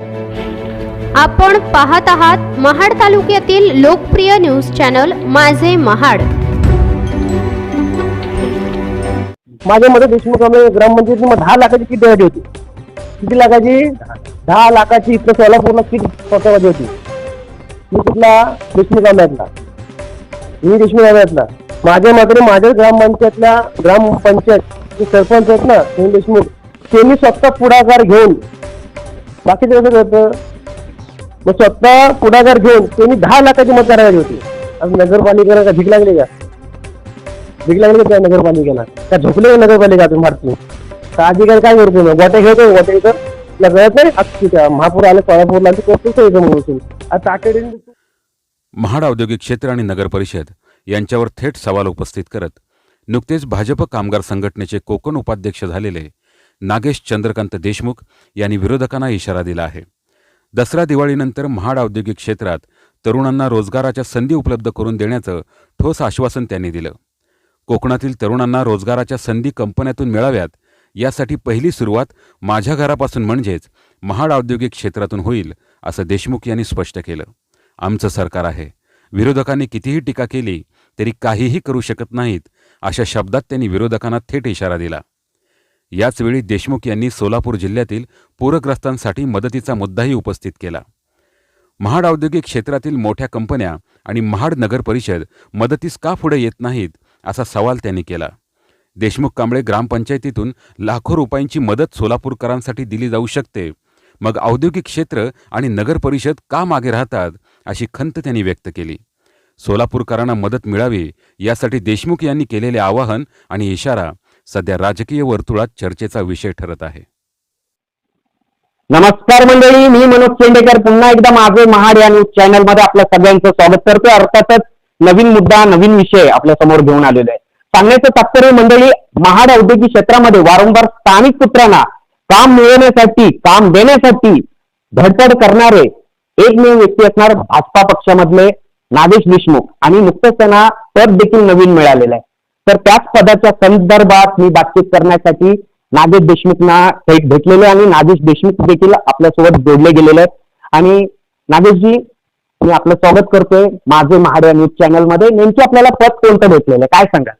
आपण पाहत आहात महाड तालुक्यातील लोकप्रिय न्यूज चॅनल माझे महाड. माझ्या मध्ये देशमुख आम्ही ग्रामपंचायत दहा लाखाची किट द्यायची होती. किती लाखाची? दहा लाखाची इथं सोलापूरला किट स्वतःमध्ये होती. मी कुठला? देशमुख आंब्यातला मी देशमुख आंब्यातला माझ्या मात्र माझ्या ग्रामपंचायतला ग्रामपंचायत सरपंच आहेत ना सुनील देशमुख त्यांनी स्वतः पुढाकार घेऊन बाकीचं कसं होतं मग स्वतः पुढाकार घेऊन त्यांनी दहा लाखाची मत करायची होती. आज नगरपालिकेला का भीक लागली का? भीक लागली का त्या नगरपालिकेला? का झोपले का नगरपालिका तुम्ही भारतीय तर अधिकारी काय करतो मग गोटे घेतो गोटे इथं नाही महापूर आलं तातडीने महाड औद्योगिक क्षेत्र आणि नगर परिषद यांच्यावर थेट सवाल उपस्थित करत नुकतेच भाजप कामगार संघटनेचे कोकण उपाध्यक्ष झालेले नागेश चंद्रकांत देशमुख यांनी विरोधकांना इशारा दिला आहे. दसरा दिवाळीनंतर महाड औद्योगिक क्षेत्रात तरुणांना रोजगाराच्या संधी उपलब्ध करून देण्याचं ठोस आश्वासन त्यांनी दिलं. कोकणातील तरुणांना रोजगाराच्या संधी कंपन्यातून मिळाव्यात यासाठी पहिली सुरुवात माझ्या घरापासून म्हणजेच महाड औद्योगिक क्षेत्रातून होईल असं देशमुख यांनी स्पष्ट केलं. आमचं सरकार आहे. विरोधकांनी कितीही टीका केली तरी काहीही करू शकत नाहीत अशा शब्दात त्यांनी विरोधकांना थेट इशारा दिला. याचवेळी देशमुख यांनी सोलापूर जिल्ह्यातील पूरग्रस्तांसाठी मदतीचा मुद्दाही उपस्थित केला. महाड औद्योगिक क्षेत्रातील मोठ्या कंपन्या आणि महाड नगर परिषद मदतीस का पुढे येत नाहीत असा सवाल त्यांनी केला. देशमुख कांबळे ग्रामपंचायतीतून लाखो रुपयांची मदत सोलापूरकरांसाठी दिली जाऊ शकते. मग औद्योगिक क्षेत्र आणि नगर परिषद का मागे राहतात अशी खंत त्यांनी व्यक्त केली. सोलापूरकरांना मदत मिळावी यासाठी देशमुख यांनी केलेले आवाहन आणि इशारा सध्या राजकीय वर्तुळात चर्चेचा विषय ठरत आहे. नमस्कार मंडळी मी मनोज चेंडेकर. पुन्हा एकदा माझे महाड या न्यूज चॅनलमध्ये आपल्या सगळ्यांचं स्वागत करतोय. अर्थातच नवीन मुद्दा नवीन विषय आपल्यासमोर घेऊन आलेलो आहे. सांगण्याचं तात्पर्य मंडळी महाड औद्योगिक क्षेत्रामध्ये वारंवार स्थानिक पुत्रांना काम मिळवण्यासाठी काम देण्यासाठी धडपड करणारे एकमेव व्यक्ती असणार भाजपा पक्षामधले नागेश देशमुख आणि नुकतंच त्यांना पद देखील नवीन मिळालेलं आहे. तर त्याच पदाच्या संदर्भात मी बातचीत करण्यासाठी नागेश देशमुखना थेट भेटलेले आणि नागेश देशमुख देखील आपल्यासोबत जोडले गेलेले आहेत. आणि नागेशजी मी आपलं स्वागत करतोय माझे महाड्या न्यूज चॅनलमध्ये नेमकी आपल्याला पद कोणतं भेटलेलं आहे? काय सांगा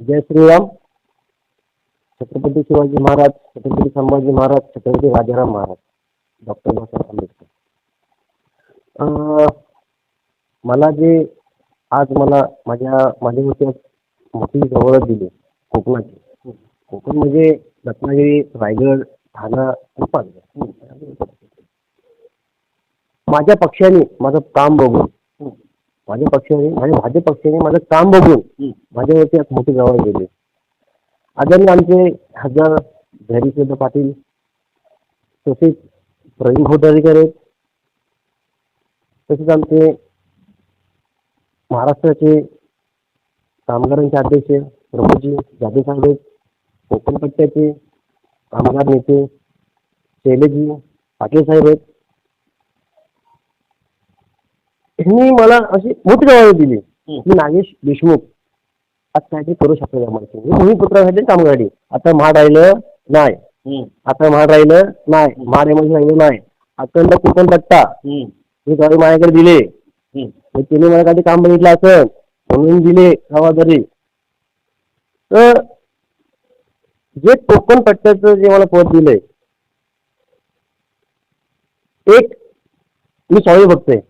जय श्रीराम. छत्रपती शिवाजी महाराज छत्रपती संभाजी महाराज छत्रपती राजाराम महाराज डॉक्टर बाबासाहेब आंबेडकर. मला जे आज मला माझ्या माझ्यावरती आज मोठी गौरव दिली कोकणाची. कोकण म्हणजे रत्नागिरी रायगड ठाणा आणि पालघर. माझ्या पक्षाने माझं काम बघून माझ्या पक्षाने माझ्या भाजप पक्षाने माझं काम बघून माझ्यावरती आज मोठी गौरव दिली आदरणीय आमचे खासदार धैर्यचंद्र पाटील तसेच प्रवीण भोटारीकर आहेत तसेच आमचे महाराष्ट्राचे कामगारांचे अध्यक्ष प्रभूजी जाधव साहेब कोकण पट्ट्याचे कामगार नेते शैलेजी पाटील साहेब आहेत. यांनी मला अशी मोठी जबाबदारी दिली. की नागेश देशमुख. आज काहीतरी करू शकतो या माहिती मी भूमिपुत्रासाठी कामगारी. आता महाड राहिलं नाही. आता महाड राहिलं नाही. महाड एमएस राहिलं नाही. अखंड कोकण पट्टा. मी गाडी माझ्याकडे दिले. मग तिने मला काही काम बघितलं असं म्हणून दिले जबाबदारी. तर जे कोकण पट्ट्याचं जे मला पद दिलंय एक मी स्वामी भक्त आहे.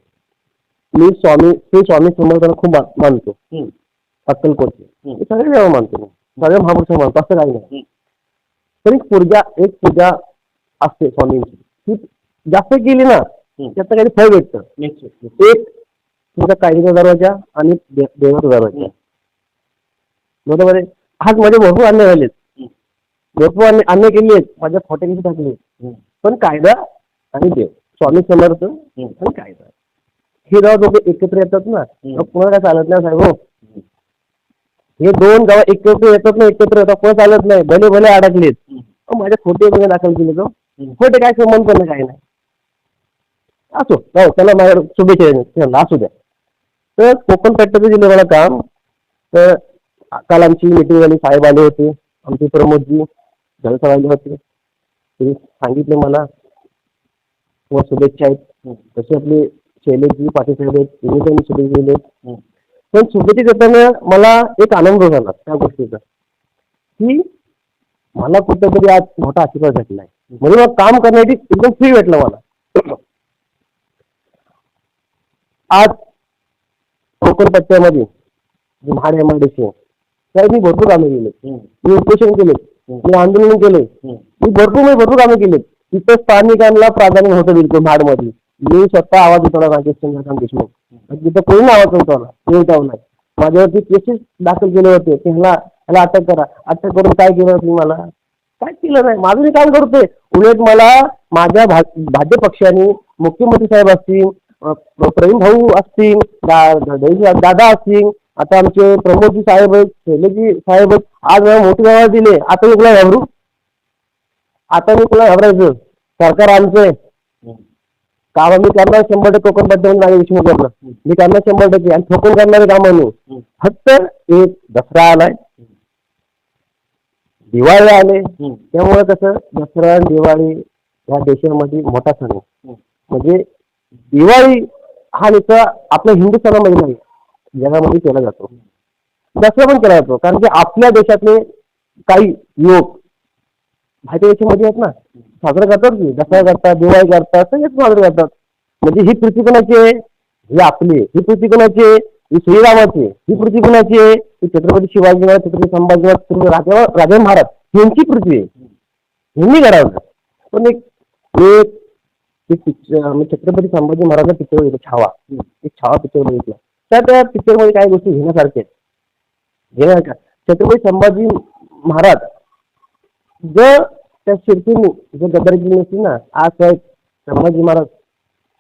मी स्वामी श्री स्वामी समर्थांना खूप मा- मानतो. अक्कलकोटचे. मी सगळे देव मानतो. मी सगळे महापुरुष मानतो. असं काही नाही. तरी एक पूजा एक पूजा असते स्वामींची. ती जास्त केली ना त्याचं काही फळ भेटतं. एक तुमचा कायद्याचा दरवाजा आणि दे- देवाचा दरवाजा. बरोबर आहे? आज माझे भरपूर अन्याय झालेत. भरपूर अन्याय अन्याय केले आहेत. माझ्या खोट्याची टाकले पण कायदा आणि देव स्वामी समर्थ आणि कायदा. हे गाव दोघे एकत्र येतात ना तेव्हा कोणाला काय चालत नाही साहेब हो? हे दोन गाव एकत्र येतात ना एकत्र येतात कोण चालत नाही. भले भले अडकलेत. अहो, माझ्या खोटे गुन्हे दाखल केले तो खोटे काय संबंध पण काय नाही. असो हो त्याला माझ्या शुभेच्छा देणे. असू द्या. तर कोकण पट्ट्याचं दिलं मला काम तर काल आमची मिटिंग झाली साहेब आले होते आमचे प्रमोदजी जलसा आले होते. त्यांनी सांगितले मला व शुभेच्छा आहेत. तसे आपले शैलेशजी पाटील साहेब आहेत त्यांनी पण शुभेच्छा दिले पण शुभेच्छा देताना मला एक आनंद झाला त्या गोष्टीचा की मला कुठेतरी आज मोठा आशीर्वाद भेटलाय म्हणजे मला काम करण्याची एकदम फ्री भेटलं मला. आज कोकण पट्ट्यामध्ये जे Mahad M I D C त्यावेळी मी भरपूर कामे केले. मी उपोषण केले. मी आंदोलन केले. मी भरपूर मी भरपूर कामे केली. तिथं स्थानिकांना प्राधान्य नव्हतं बिलकुल महाडमध्ये मी स्वतः आवाज उठवला राकेश चंद्रकांत देशमुख. तिथं कोणी आवाज उठवला? मी उठवला माझ्यावरती केसेस दाखल केले होते. ह्याला ह्याला अटक करा. अटक करून काय केलं तुम्ही मला? काय केलं नाही. माझं मी काम करतोय. उलट मला माझ्या भाजप पक्षाने मुख्यमंत्री साहेब असतील प्रवीण भाऊ असतील दा- दादा असतील आता आमचे प्रमोदजी साहेब आहेत शैलेजी साहेब आहेत. आज मोठी गावात दिले. आता मी तुला घाबरू? आता मी तुला घाबरायचं? सरकार आमचे काम मी करणार शंभर टक्के कोकणबद्दल नाही देशमुख करणार. मी करणार शंभर टक्के आणि ठोकून करणारे काम नाही फक्त एक दसरा आलाय. दिवाळी आले. त्यामुळे कसं दसरा दिवाळी या देशामध्ये मोठा सण म्हणजे दिवाळी हा नुसता आपल्या हिंदू सणामध्ये नाही जगामध्ये केला जातो. दसरा पण केला जातो कारण की आपल्या देशातले काही लोक भारतीय देशामध्ये आहेत ना. साजरा करतात की दसरा करतात दिवाळी करतात सगळेच साजरे करतात. म्हणजे ही पृथ्वी कोणाची आहे? ही आपली आहे. ही पृथ्वी कोणाची आहे? ही श्रीरामाची ही पृथ्वी कोणाची आहे? ही छत्रपती शिवाजी महाराज छत्रपती संभाजी महाराज छत्रपती राजा महाराज यांची पृथ्वी आहे. यांनी करावं पण एक ते पिक्चर मी छत्रपती संभाजी महाराजचा पिक्चर बघितला छावा. एक छावा पिक्चर बघितला. त्या त्या पिक्चरमध्ये काही गोष्टी घेण्यासारख्या आहेत. घेण्यासारख्या छत्रपती संभाजी महाराज जर त्या शिर्पीने जर गद्दारी केली असती ना आज साहेब संभाजी महाराज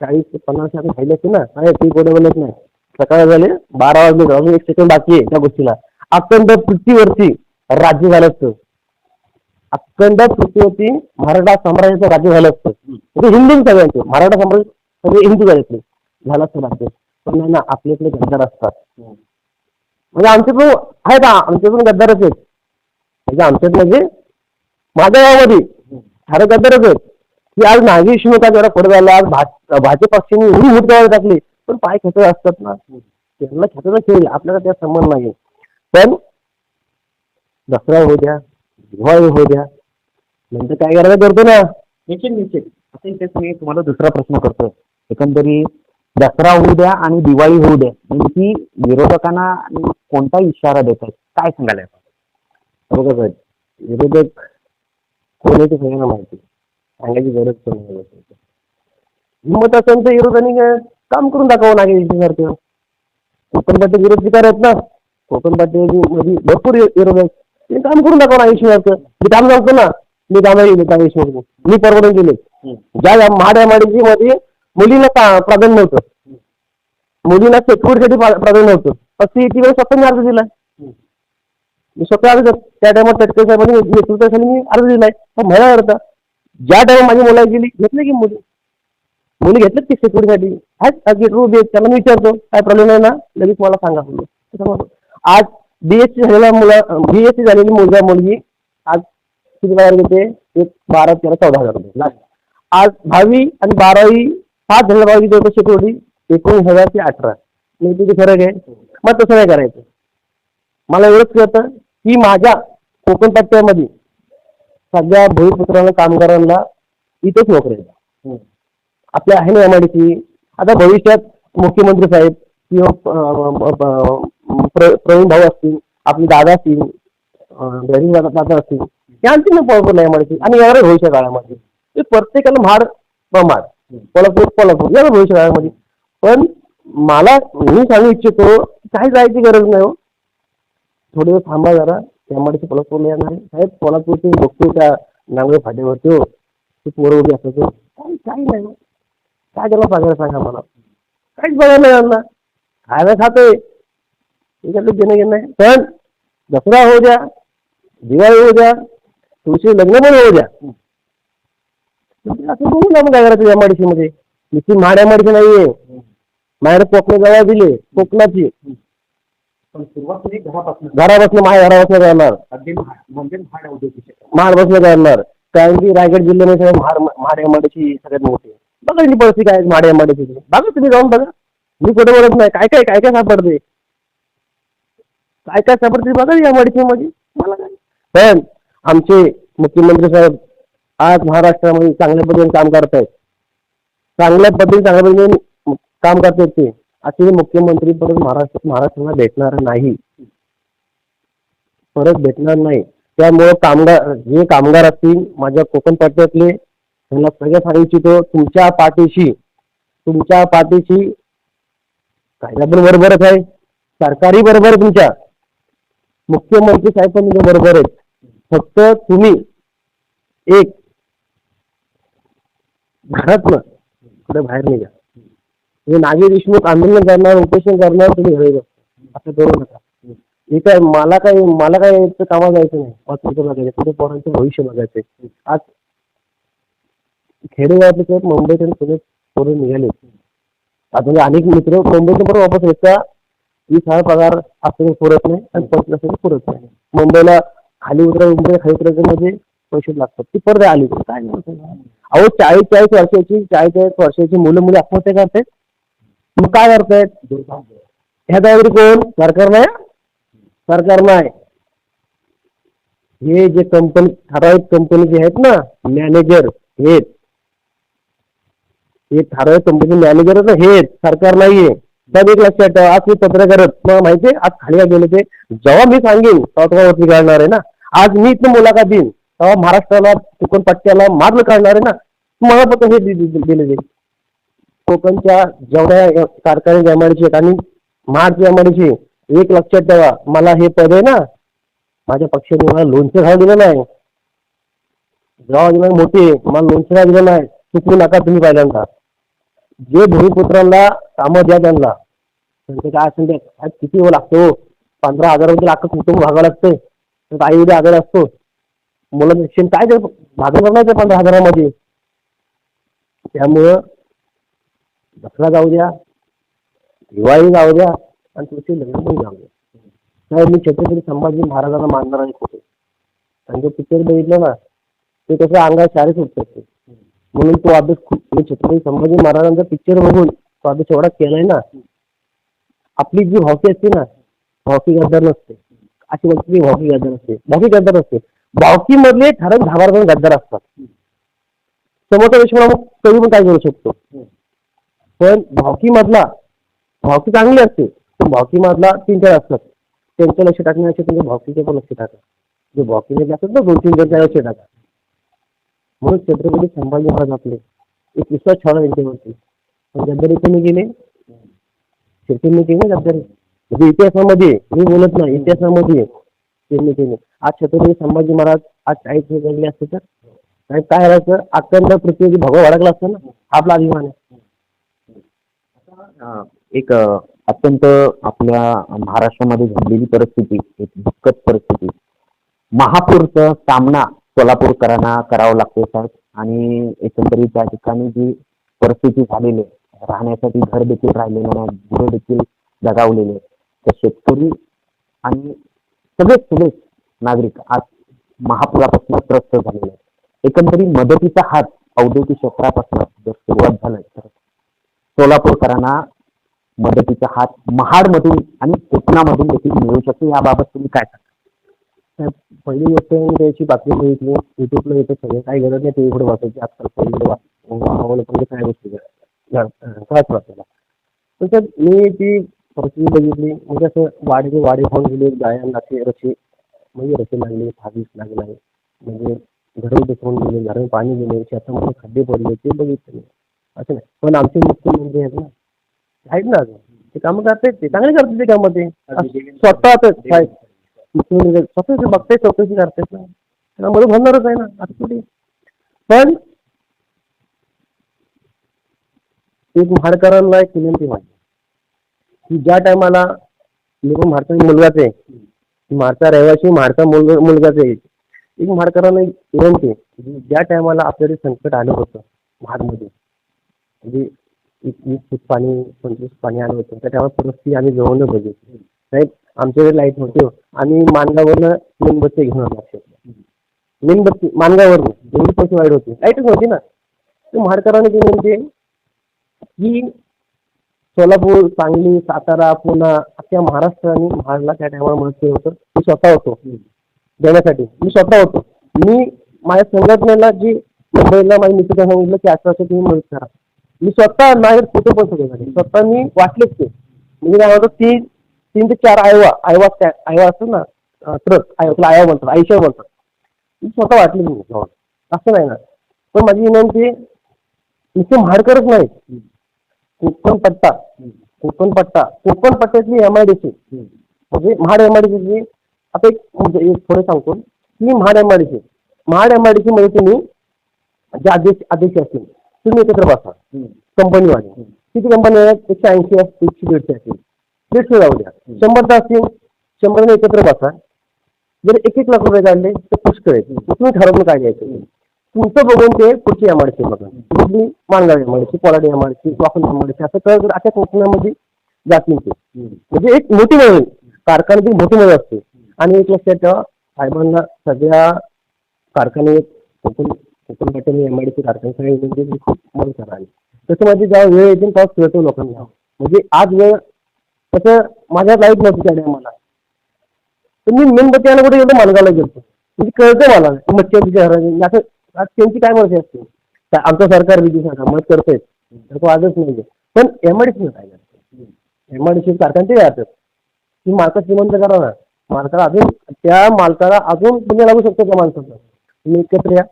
चाळीस ते पन्नास वर्ष राहिले असते ना साहेब ती गोडे बोलत नाही. सकाळ झाले बारा वाजले अजून एक सेकंड बाकी आहे त्या गोष्टीला. अत्यंत पृथ्वीवरती राज्य झालं असतं. अखंड पृथ्वीवरती मराठा साम्राज्याचं राज्य झालं असतं. म्हणजे हिंदू सगळ्यांचे मराठा साम्राज्य सगळे हिंदू झाले झालं असतं राज्य. पण नाही ना आपले इकडे गद्दार असतात. म्हणजे आमचे पण आहे का आमचे पण गद्दारच आहेत. म्हणजे आमच्यात म्हणजे माझ्या गावामध्ये खरं गद्दारच आहेत. की आज नागी विष्णुका जरा पुढे झाला आज भाजप पक्षाने एवढी होत टाकली. पण पाय खेचत असतात ना. त्यांना खेचायचा खेळ आपल्याला त्या संबंध नाही पण दसरा होऊ द्या दिवाळी होऊ द्या. नंतर काय करायला करतो ना? निश्चित निश्चित. आता इथेच मी तुम्हाला दुसरा प्रश्न करतो एकंदरीत दसरा होऊ द्या आणि दिवाळी होऊ द्या म्हणजे नेमकी विरोधकांना कोणता इशारा देत आहेत काय सांगायला यावर? बघा साहेब विरोधक कोणाचे सगळ्यांना माहिती सांगायची गरज पण नाही हिंमत असेल तर विरोधाने काम करून दाखवावं लागेल सारखं कोकण पाटील विरोध स्वीकार आहेत ना? कोकण पाटील मध्ये भरपूर विरोध आहेत. ते काम करून दाखवा आयुष्य सारखं मी काम सांगतो ना. मी काम केले त्या आयुष्य मी परवडून केले ज्या या महाड एमआयडीसी मध्ये मुलीला प्रा- प्राधान्य नव्हतं. मुलीला सेक्युरिटीसाठी प्राधान्य नव्हतं. फक्त ती वेळेस स्वतः मी अर्ज दिला. मी स्वतः अर्ज त्या टायमात तटके साहेबांनी नेतृत्वाखाली मी अर्ज दिलाय. पण महिला करता ज्या टाइम माझी मुलं गेली घेतली की मुली? मुली घेतल्यात की सेक्युरिटीसाठी आहेत गेट त्याला मी विचारतो. काय प्रॉब्लेम आहे ना? लगेच मला सांगा म्हणून. आज बीएससी झालेला मुला बीएससी झालेली मुलगा मुलगी आज किती पगार घेते एक बारा तेरा चौदा हजार रुपये. आज दहावी आणि बारावी पाच झालेल्या बारावी देतो सेक्युरिटी एकोणीस हजार ते अठरा. म्हणजे किती फरक आहे? मग तसं नाही करायचं. मला एवढंच कळतं की माझ्या कोकण पट्ट्यामध्ये सगळ्या भूमिपुत्रांना कामगारांना इथेच नोकरी. आपल्या आहे ना एमआयडीसी आता भविष्यात मुख्यमंत्री साहेब किंवा प्रवीण भाऊ असतील आपले दादा असतील अं, दादा असतील यांची ना पळपूर एमआयडीसी आणि यावर भविष्य काळामध्ये. ते प्रत्येकाला महाड प्रमाण कोल्हापूर कोल्हापूर यावर भविष्य काळामध्ये. पण मला मी सांगू इच्छितो काही जायची गरज नाही हो. थोडे वेळ थांबा जरा त्यामध्ये कोल्हापूरला येणार. साहेब कोल्हापूरचे बघतो त्या नांगरे फाट्यावरती हो. ते पोरं उभी असतात हो. काही काही नाही हो. काय त्याला बघायला सांगा मला. काहीच बघायला नाही. यांना खायला खातोय. त्याच्यातलं देणं घेणं नाही पण दसरा होऊ द्या दिवाळी होऊ द्या तुमचे लग्न पण होऊ द्या म्हणजे असं बघू ना मग काय करायचं एमआयडीसी मध्ये नुसती महाड एमआयडीसी नाहीये माझ्याकडे कोकणी गावा दिले कोकणाची पण सुरुवात तुम्ही घरापासून घरापासून माझ्या घरापासून करणार। अगदी म्हणजे महाड औद्योगिक महाडपासून करणार। कारण की रायगड जिल्ह्यामध्ये सगळं महाड महाड एमआयडीसी सगळ्यात मोठी। आहे बघा इथली परिस्थिती काय आहे महाड एमआयडीसी बघा तुम्ही जाऊन बघा. मी कुठे बोलत नाही. काय काय काय काय सापडते काय काय सापडते बघा या मध्ये मला काय? पण आमचे मुख्यमंत्री साहेब आज महाराष्ट्रामध्ये चांगल्या पद्धतीने काम करत आहेत. चांगल्या पद्धतीने चांगल्या पद्धतीने काम करतात ते. असे मुख्यमंत्री परत महाराष्ट्र महाराष्ट्राला भेटणार नाही. परत भेटणार नाही. त्यामुळे कामगार जे कामगार असतील माझ्या कोकण पट्ट्यातले त्यांना सगळं सांगू इच्छितो तुमच्या पाठीशी तुमच्या पाठीशी कायदा पण बरोबरच आहे. सरकारी बरोबर तुमच्या. मुख्यमंत्री साहेब पण बरोबर आहेत. फक्त तुम्ही एक घरातनं कुठे बाहेर निघा. म्हणजे तुम्ही नागे देशमुख आंदोलन करणार उपोषण करणार तुम्ही घरी बसा. असं करू नका. हे काय मला काय मला काय कामा जायचं नाही. पाच रुपये बघायचं पुढे पोरांचं भविष्य बघायचं आज खेडेगावातले तर मुंबईत आणि पुण्यात निघाले. आता अनेक मित्र मुंबईतून पण वापस येतात. वीस हजार पगार असं पुरत नाही आणि पंचवीस असं पुरत नाही. मुंबईला खाली उतरा मुंबई खाली उतरायचं म्हणजे पैसे लागतात. ती परत आली काय नाही अहो चाळीस चाळीस वर्षाची चाळीस चाळीस वर्षाची मुलं मुली आत्महत्या करतायत. मग काय करतायत? ह्या दायरी कोण? सरकार नाही? सरकार नाही. हे जे कंपनी ठराविक कंपनी जे आहेत ना मॅनेजर हे हे ठराविक कंपनी मॅनेजर हेच. हे सरकार नाहीये. मग एक लक्षात ठेवा आज मी पत्रकार मला माहितीये आज खाली काय गेले ते? जेव्हा मी सांगेन तेव्हा तुम्हाला वरती काढणार आहे ना? आज मी इथं मुलाखत देईन तेव्हा महाराष्ट्राला कोकण पट्ट्याला मार्ग काढणार आहे ना? मला फक्त हे दिले जाईल. कोकणच्या जेवढ्या कारखान्या कारखाने आहेत आणि महाडची जमाडीचे एक लक्षात ठेवा मला हे पद आहे ना? माझ्या पक्षाने मला लोणचं घालून दिलं नाही. जेव्हा मोठी आहे मला लोणचं घालून दिलं नाही. चुकू नका तुम्ही पहिल्यांदा. जे भूमिपुत्रांना कामं द्या त्यांना. त्यांचे काय असेल ते. आज किती वेळ लागतो? पंधरा हजारामध्ये म्हणजे अख्खं कुटुंब भागावं लागतं. आई उद्या आजार असतो. मुलं शिक्षण काय ते भागं नाही ते पंधरा हजारामध्ये. त्यामुळं दसरा जाऊ द्या दिवाळी जाऊ द्या आणि तुमची लग्न पण जाऊ द्या. साहेब मी छत्रपती संभाजी महाराजांना मानणार आहे कुठे? त्यांचं पिक्चर बघितलं ना ते कसं अंगात शारीच सुटतात ते. म्हणून तो अभ्यास खूप म्हणजे छत्रपती संभाजी महाराजांचा पिक्चर बघून तो अभ्यास एवढा केलाय ना आपली जी हॉकी असते ना हॉकी गद्दार नसते अशी म्हणते हॉकी गद्दार असते. हॉकी गद्दार असते. हॉकी मधले ठराविक दहा बारा जण गद्दार असतात. समोरचा देशमुख मग कधी पण काय करू शकतो. पण हॉकी मधला हॉकी चांगली असते पण भावकी मधला तीन चार असतात. त्यांच्या लक्ष टाकण्यापेक्षा म्हणजे त्यांच्या भावकीचे पण लक्ष टाका. जे भावकीमध्ये असतात ना दोन तीन जण लक्ष टाका. म्हणून छत्रपती संभाजी महाराज आपले एक विश्वास ठेवला त्यांच्यावरती. पण गद्दारी कमी गेले शेवटी केली ना म्हणजे इतिहासामध्ये मी बोलत नाही इतिहासामध्ये त्यांनी केले आज छत्रपती संभाजी महाराज आज चाळीस जगले असते तर? आणि काय राहायचं? अत्यंत पृथ्वीची भगवा अडकला असतं ना? हा आपला अभिमान आहे. अं, एक अं, अत्यंत आपल्या महाराष्ट्रामध्ये घडलेली परिस्थिती एक दुःखद परिस्थिती. महापूरचा सामना सोलापूरकरांना करावा लागतो साहेब. आणि एकंदरीत त्या ठिकाणी जी परिस्थिती झालेली आहे राहण्यासाठी घर देखील राहिलेलं नाही गुरं देखील दगावलेले आहेत. तर शेतकरी आणि सगळेच सगळेच नागरिक आज महापुरापासून त्रस्त झालेले आहेत एकंदरीत मदतीचा हात औद्योगिक क्षेत्रापासून जर सुरुवात झालं तर सोलापूरकरांना मदतीचा हात महाडमधून आणि कोकणामधून देखील मिळू शकतो याबाबत तुम्ही काय सांगा पहिली गोष्ट मी त्याची बातमी बघितली युट्यूबला येते सगळे काही गरज नाही ते एवढं वाचायची आजकाल पहिली अवलंबन काय गोष्टी पण साहेब मी ती परिस्थिती बघितली. म्हणजे असं वाडे वाडे खाऊन गेले. गायांना ते रशी म्हणजे रशी लागले फागीस लागला म्हणजे घरं दिसून गेले घरात पाणी गेले शेतामध्ये खड्डे पडले ते बघितले. असं नाही. पण आमचे मुख्यमंत्री आहेत ना. आहेत ना ते कामं करतायत ते. चांगले करतात ते कामं ते. स्वतः मुख्यमंत्री स्वतः बघताय चौकशी करतायत ना. त्यांना मदत होणारच आहे ना. असं कुठे? पण एक म्हाडकरांना एक विनंती माझी. की ज्या टायमाला मी पण म्हाडचा मुलगाच आहे म्हाडचा रहिवासी म्हाडचा मुलगा मुलगाच आहे एक म्हाडकरांना एक विनंती आहे ज्या टायमाला आपल्याकडे संकट आलं होतं म्हाडमध्ये म्हणजे एक वीस फूट पाणी पंचवीस पाणी आलं होतं त्या टायमाला परिस्थिती आम्ही जवळलं बघितली. साहेब आमच्याकडे लाइट नव्हती आणि आम्ही मानगावरनं मेणबत्ती घेऊन आलो मेणबत्ती मानगावरनं एवढी पैसे वाईट होते लाईटच होती ना. ते महाडकरांनी ते म्हणते की सोलापूर सांगली सातारा पुणा अख्ख्या महाराष्ट्राने महाडला त्या टायमाला मदत होतं. मी स्वतः होतो. देण्यासाठी. मी स्वतः होतो. मी माझ्या संघटनेला जी मुंबईला माझ्या मित्रांना सांगितलं की अशा तुम्ही मदत करा. मी स्वतः माझ्या फोटो पण सगळे झाले. स्वतः मी वाटलेच ते म्हणजे काय म्हणतो तीन तीन ते चार आयवा आयवा त्या- आयवा असतो ना ट्रक आयवा तुला आयवा म्हणतात आयुष्य म्हणतात. मी स्वतः वाटले मी असं नाही ना. पण माझी विनंती नुसते महाडकरच नाही कोकण पट्टा. कोकण पट्टा. कोकण पट्ट्यातली एम आय डी सी म्हणजे Mahad M I D C आता एक म्हणजे थोडं सांगतो. की Mahad M I D C Mahad M I D C मध्ये तुम्ही जे अध्यक्ष अध्यक्ष असतील तुम्ही एकत्र बसा. कंपनीवाले किती कंपनी आहेत? एकशे ऐंशी असतील एकशे दीडशे असतील दीडशे जाऊ द्या. शंभरचा असतील. शंभरने एकत्र बसा. जर एक एक लाख रुपये काढले तर पुष्कळ आहेत. तुम्ही ठरवून काय घ्यायचं? तुमचं बघून ते पुढची एमआरसी बघा. कुठली मानगाव एमआरसी कोलाडी एमआरसी वाकून एमआरसी असं कर अशा कोकणामध्ये जातील ते. म्हणजे एक मोठी वेळ होईल. कारखान्याची मोठी वेळ असते. आणि एक लक्षात ठेवा साहेबांना सगळ्या कारखाने Konkan Konkan pattern M I D कारखाने सगळे म्हणजे खूप मदत करायला तसं माझी जेव्हा वेळ येते तेव्हा कळतो लोकांना म्हणजे आज वेळ तसं माझ्या लाईफ नव्हती त्या टायमाला. तर मी मेणबत्ती आणि कुठे गेलो मालगावला गेलो. म्हणजे कळतं मला मच्छी घराने असं आज त्यांची काय मर्जी असते आमचं सरकार विधी सरकार मदत करतोय. तो आजच नाही पण एमआयडीसी काय करते एमआयडीसी कारखान ते राहतात. ती मालका श्रीमंत करा ना. मालकाला अजून त्या मालकाला अजून पुण्य लागू शकतो त्या माणसाचं. तुम्ही एकत्र या.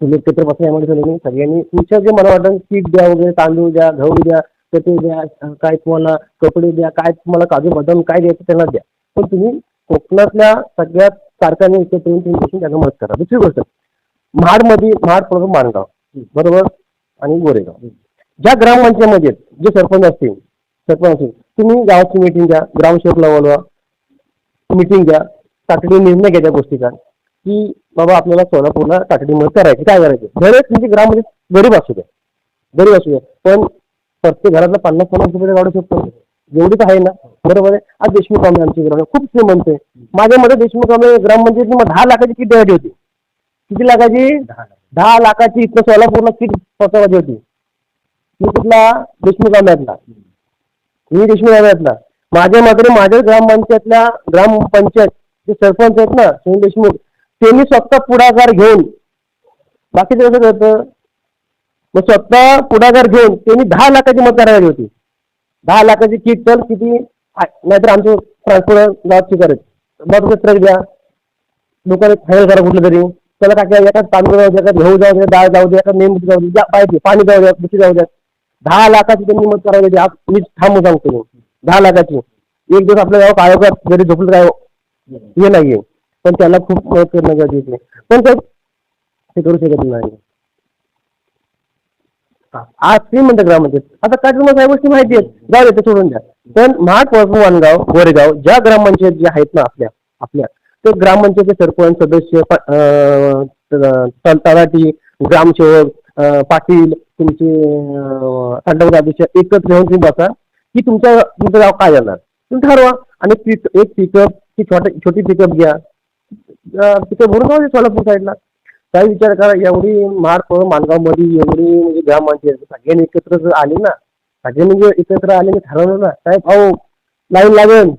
तुम्ही एकत्र बसा एमआयडीसी तुम्ही सगळ्यांनी तुमच्या जे मला वाटतं पीठ द्या वगैरे तांदूळ द्या गहू द्या कटे द्या काय तुम्हाला कपडे द्या काय तुम्हाला काजू बदाम काय द्यायचं त्यांना द्या. पण तुम्ही कोकणातल्या सगळ्या कारखाने एकत्र येऊन तुम्ही बसून त्यांना मदत करा. दुसरी गोष्ट महाडमध्ये महाड बरोबर माणगाव. बरोबर? आणि गोरेगाव. ज्या ग्रामपंचायतमध्ये जे सरपंच असतील सरपंच असतील तुम्ही गावाची मिटिंग घ्या ग्रामसेवक लेवलवर मिटिंग घ्या तातडी निर्णय घ्या त्या गोष्टीचा. की बाबा आपल्याला सोलापूरला तातडी मदत करायची. काय करायचं? भले तुमची ग्राममध्ये गरीब असू द्या. गरीब असू द्या. पण प्रत्येक घरातला पन्नास पन्नास रुपये काढू शकतो. एवढी तर आहे ना. बरोबर आहे? आज देशमुख आमची ग्राम खूप श्रीमंत आहे. माझ्यामध्ये देशमुख आम्ही ग्रामपंचायत दहा लाखाची किट द्यायची होती? किती लाखाची? दहा लाखाची इथं सोलापूरला किट स्वतःची होती. मी कुठला? देशमुख आम्यातला मी देशमुख आम्यातला माझ्या मात्र माझ्या ग्रामपंचायतल्या ग्रामपंचायत जे सरपंच आहेत ना सुनील देशमुख त्यांनी स्वतः पुढाकार घेऊन बाकीचं कसं करतं? मग स्वतः पुढाकार घेऊन त्यांनी दहा लाखाची मत करायची होती. दहा लाखाची किट तर किती? नाहीतर आमचं ट्रान्सपोर्ट गावात करत मग द्या. दुकानात फायनल करा कुठलं तरी. त्याला काय काय एकाच तांदूळ जाऊ द्या गहू जाऊ द्या डाळ जाऊ द्या एकाच मेहनत जाऊ द्या पाहिजे पाणी जाऊ द्या दुसरी जाऊ द्या दहा लाखाची त्यांनी मत करायची आज मी थांबू सांगतो मी दहा लाखाची. एक दिवस आपल्या गावात आयोगात घरी झोपलं काय हो. हे. नाहीये. पण त्याला खूप मदत करणं गरजेचं पण ते करू शकत नाही. आज ते म्हणतात ग्रामपंचायत. आता काय तुम्हाला काही गोष्टी माहिती आहेत. जाऊ दे ते सोडून द्या. पण महाड कोळपूर गोरेगाव ज्या ग्रामपंचायत ज्या आहेत ना आपल्या आपल्या ते ग्रामपंचायतचे सरपंच सदस्य प- तलाठी ग्रामसेवक पाटील तुमचे तांडव अध्यक्ष एकत्र येऊन तुम्ही बसा की तुमच्या तुमचं गाव काय जाणार तुम्ही ठरवा. आणि पिक एक पिकअप ती छोटी छोटी पिकअप घ्या. पिकअप भरून जाऊ सोलापूर साईडला. काय विचार करा एवढी महाड मानगावमध्ये एवढी म्हणजे ग्रामपंचायत सगळ्यांनी एकत्र आले ना सगळे म्हणजे एकत्र आले ठरवलं ना काय भाऊ लाईन लागेल.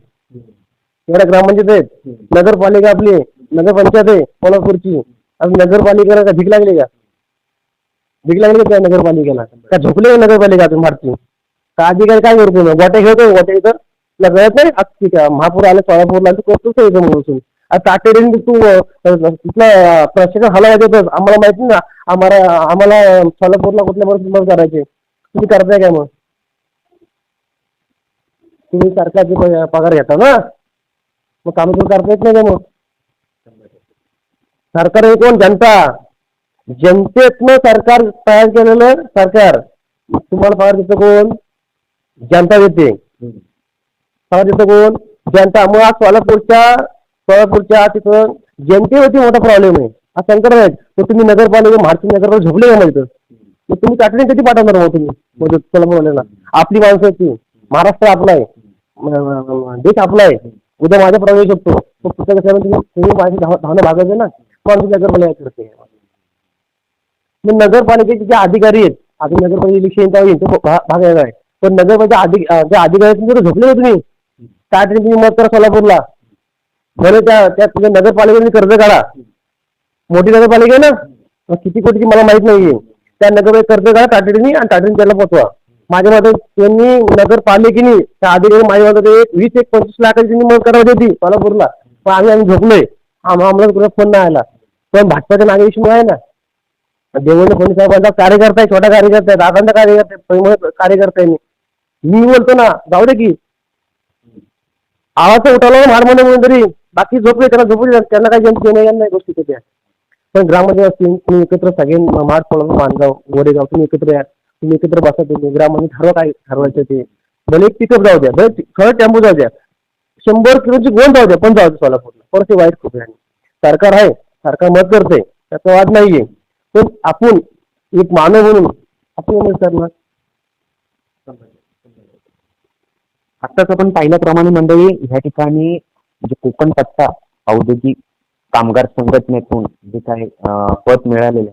एवढ्या ग्रामपंचायत आहेत. नगरपालिका आपली नगरपंचायत आहे कोल्हापूरची. आज नगरपालिकेला का भीक लागली का? भीक लागली का त्या नगरपालिकेला? का झोपले का नगरपालिका तुम्ही भारती का अधिकारी काय करतो मग? गोट्या खेळतो गोट्या इथं. तुला कळत नाही? आज महापूर आलं सोलापूरला तू करतोच आहे इथं तातडीने तू तिथला तिथलं प्रशासन हलवायचं होतं आम्हाला माहिती ना. आम्हाला आम्हाला सोलापूरला कुठल्या बरोबर मदत करायचे? तुम्ही करताय काय मग? तुम्ही सरकारचे पगार घेता ना? मग कामं तुम्ही करता येत नाही का मग? सरकार हे कोण? जनता. जनतेतनं सरकार तयार केलेलं सरकार. तुम्हाला पगार देतं कोण? जनता देते. पगार देतं कोण? जनता. मग आज सोलापूरच्या सोलापूरच्या तिथं जनतेवरती मोठा प्रॉब्लेम आहे. आज संकट नाही मग तुम्ही नगरपालिका महाराष्ट्र नगरपालिका झोपले का मग मग तुम्ही तातडीने कधी पाठवणार मग तुम्ही? मग सोलापूरवाल्याला आपली माणसं ती. महाराष्ट्र आपला आहे. देश आपला आहे. उद्या माझा प्रवेश शकतो. तो पुस्तक म्हणजे तुम्ही तुम्ही माझी धाव धावणं भागायचं ना माणूस नगरपालिका करते मग नगरपालिकेचे जे अधिकारी आहेत आता नगरपालिका इलेक्शन तेव्हा यांचा भागायचा भाग आहे पण नगरपालिका अधिक जे अधिकारी आहेत, झोपले तुम्ही? काय तरी तुम्ही मत करा सोलापूरला. बरं त्या त्या तुझ्या नगरपालिकेने कर्ज काढा. मोठी नगरपालिका आहे ना? किती कोटीची मला माहीत नाहीये. त्या नगरपालिका कर्ज काढा तातडीने आणि तातडीने त्याला पोचवा. माझ्या मते त्यांनी नगरपालिकेने त्या अधिकारी माझ्या मते एक वीस एक पंचवीस लाखाची त्यांनी मदत करावी होती सोलापूरला. पण आम्ही आम्ही झोपलोय. आम्हा आम्हाला कुठं फोन नाही आला. पण भाजपाच्या नागेश आहे ना. देवेंद्र फडणवीस साहेबांचा कार्यकर्ता आहे छोटा कार्यकर्ता आहे दादांचा कार्यकर्ता आहे कार्यकर्ता आहे मी. मी बोलतो ना जाऊ दे की. आवाज उठवला मार म्हणून तरी. बाकी झोपले त्याला झोपू त्यांना काही जंत येणार नाही गोष्टी त्या पण ग्रामपंचायत असतील तुम्ही एकत्र सगळे माठ सोडून मानगाव गोरेगाव तुम्ही एकत्र या. तुम्ही एकत्र बसा तुम्ही ग्रामाने ठरवा काय ठरवायचं ते. भले एक पिकअप जाऊ द्या भले खरं टेम्पो जाऊ द्या. शंभर किलोची गोंद जाऊ द्या पण जाऊ द्या सोलापूरला. परत ते वाईट खूप आहे. सरकार आहे सरकार मत करते त्याचा वाद नाहीये. पण आपण एक मानव म्हणून आपण नाही करणार आत्ताच आपण पाहिल्याप्रमाणे मंडळी ह्या ठिकाणी जे कोकण पट्टा औद्योगिक कामगार संघटनेतून जे काही पद मिळालेले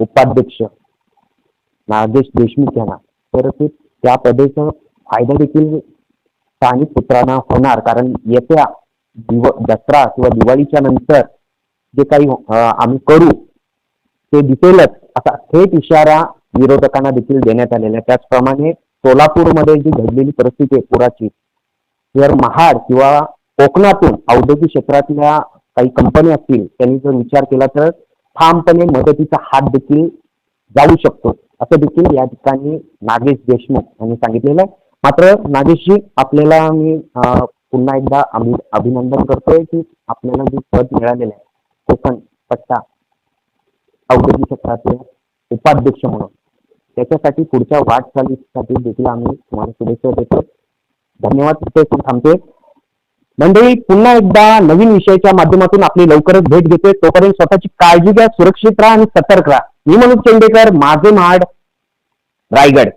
उपाध्यक्ष नागेश देशमुख यांना. तर ते त्या पदेचा फायदा देखील स्थानिक पुत्रांना होणार. कारण येत्या दिव दसरा किंवा दिवाळीच्या नंतर जे काही आम्ही करू ते दिसेलच. असा थेट इशारा विरोधकांना देखील देण्यात आलेला आहे. त्याचप्रमाणे सोलापूरमध्ये जी घडलेली परिस्थिती आहे पुराची जर महाड किंवा कोकणातून औद्योगिक क्षेत्रातल्या काही कंपन्या असतील त्यांनी जर विचार केला तर ठामपणे मदतीचा हात देखील जाऊ शकतो. असं देखील या ठिकाणी नागेश देशमुख यांनी सांगितलेलं आहे. मात्र नागेशजी आपल्याला मी पुन्हा एकदा आम्ही अभिनंदन करतोय की आपल्याला जे पद मिळालेलं आहे कोकण पट्टा औद्योगिक क्षेत्राचे उपाध्यक्ष म्हणून त्याच्यासाठी पुढच्या वाटचालीसाठी देखील आम्ही तुम्हाला शुभेच्छा देतो धन्यवाद तिथे थांबते मंडळी पुन्हा एकदा नवीन विषयाच्या माध्यमातून आपली लवकरच भेट घेतोय. तोपर्यंत स्वतःची काळजी घ्या सुरक्षित राहा आणि सतर्क राहा. मी मनोज चेंडेकर माझे महाड रायगड.